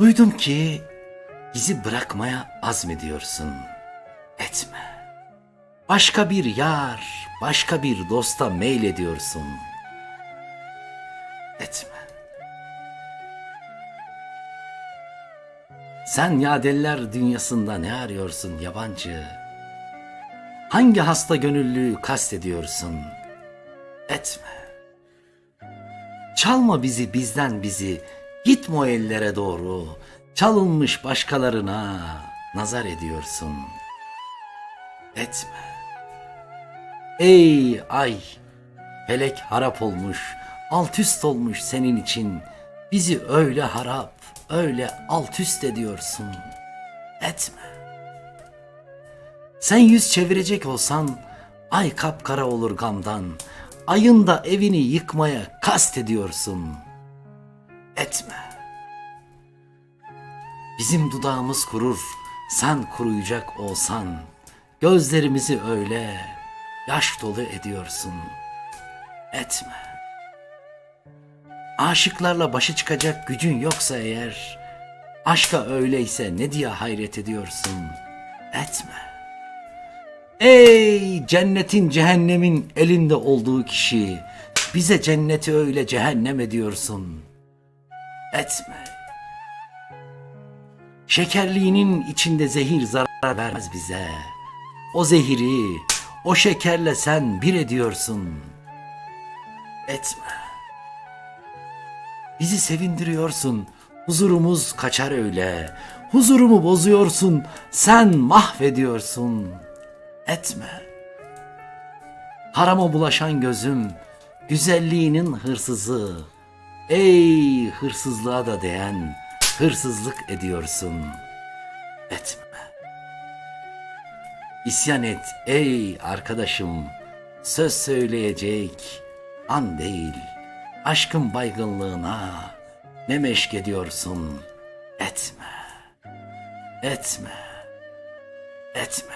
Duydum ki bizi bırakmaya azmediyorsun. Etme. Başka bir yar, başka bir dosta meylediyorsun. Etme. Sen yadeller dünyasında ne arıyorsun yabancı? Hangi hasta gönüllüyü kastediyorsun? Etme. Çalma bizi bizden bizi, gitme o ellere doğru. Çalınmış başkalarına nazar ediyorsun. Etme. Ey ay, felek harap olmuş, alt üst olmuş senin için. Bizi öyle harap, öyle alt üst ediyorsun. Etme. Sen yüz çevirecek olsan ay kapkara olur gamdan. Ayın da evini yıkmaya kast ediyorsun. Etme. Bizim dudağımız kurur, sen kuruyacak olsan. Gözlerimizi öyle yaş dolu ediyorsun. Etme. Aşıklarla başa çıkacak gücün yoksa eğer, aşka öyleyse ne diye hayret ediyorsun? Etme. Ey cennetin cehennemin elinde olduğu kişi, bize cenneti öyle cehennem ediyorsun. Etme. Şekerliğinin içinde zehir zarar vermez bize. O zehiri, o şekerle sen bir ediyorsun. Etme. Bizi sevindiriyorsun. Huzurumuz kaçar öyle. Huzurumu bozuyorsun. Sen mahvediyorsun. Etme. Harama bulaşan gözüm, güzelliğinin hırsızı. Ey hırsızlığa da değen, hırsızlık ediyorsun. Etme. İsyan et ey arkadaşım. Söz söyleyecek an değil. Aşkın baygınlığına ne meşk ediyorsun. Etme. Etme. Etme.